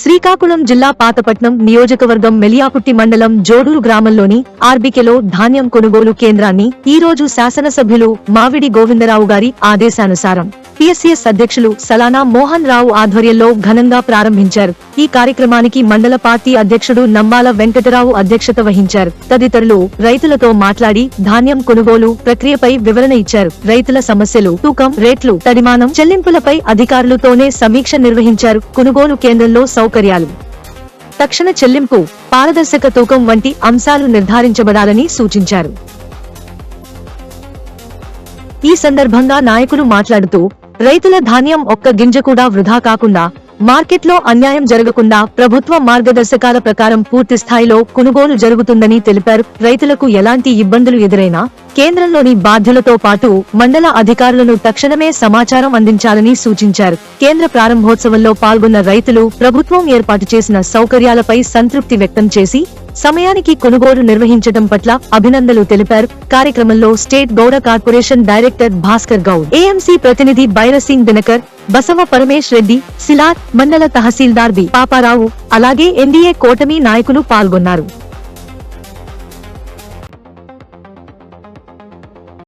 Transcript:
శ్రీకాకుళం జిల్లా పాతపట్నం నియోజకవర్గం మెలియాపుట్టి మండలం జోడూరు గ్రామంలోని ఆర్బికెలో ధాన్యం కొనుగోలు కేంద్రాన్ని ఈ రోజు శాసనసభ్యులు మావిడి గోవిందరావు గారి ఆదేశానుసారం పిఎస్సిఎస్ అధ్యక్షులు సలానా మోహన్ రావు ఆధ్వర్యంలో ఘనంగా ప్రారంభించారు. ఈ కార్యక్రమానికి మండల పార్టీ అధ్యక్షుడు నంబాల వెంకటరావు అధ్యక్షత వహించారు. తదితరులు రైతులతో మాట్లాడి ధాన్యం కొనుగోలు ప్రక్రియపై వివరణ ఇచ్చారు. రైతుల సమస్యలు తూకం రేట్లు తడిమానం చెల్లింపులపై అధికారులతోనే సమీక్ష నిర్వహించారు. కొనుగోలు కేంద్రంలో సౌకర్యాలు. తక్షణ చెల్లింపు పారదర్శక తూకం వంటి అంశాలు నిర్ధారించబడాలని సూచించారు. ఈ సందర్భంగా నాయకులు మాట్లాడుతూ రైతుల ధాన్యం ఒక్క గింజ కూడా వృధా కాకుండా మార్కెట్లో అన్యాయం జరగకుండా ప్రభుత్వ మార్గదర్శకాల ప్రకారం పూర్తి స్థాయిలో కొనుగోలు జరుగుతుందని తెలిపారు. రైతులకు ఎలాంటి ఇబ్బందులు ఎదురైనా కేంద్రంలోని బాధ్యులతో పాటు మండల అధికారులను తక్షణమే సమాచారం అందించాలని సూచించారు. కేంద్ర ప్రారంభోత్సవంలో పాల్గొన్న రైతులు ప్రభుత్వం ఏర్పాటు చేసిన సౌకర్యాలపై సంతృప్తి వ్యక్తం చేసి సమయానికి కొనుగోలు నిర్వహించడం పట్ల అభినందనలు తెలిపారు. కార్యక్రమంలో state Gouda corporation director Bhaskar Goud AMC ప్రతినిధి బైరసింగ్ దినకర్ బసవ పరమేష్ రెడ్డి సిలార్ మండల తహసీల్దార్ బి. పాపారావు అలాగే ఎన్డీఏ కూటమి నాయకులు పాల్గొన్నారు.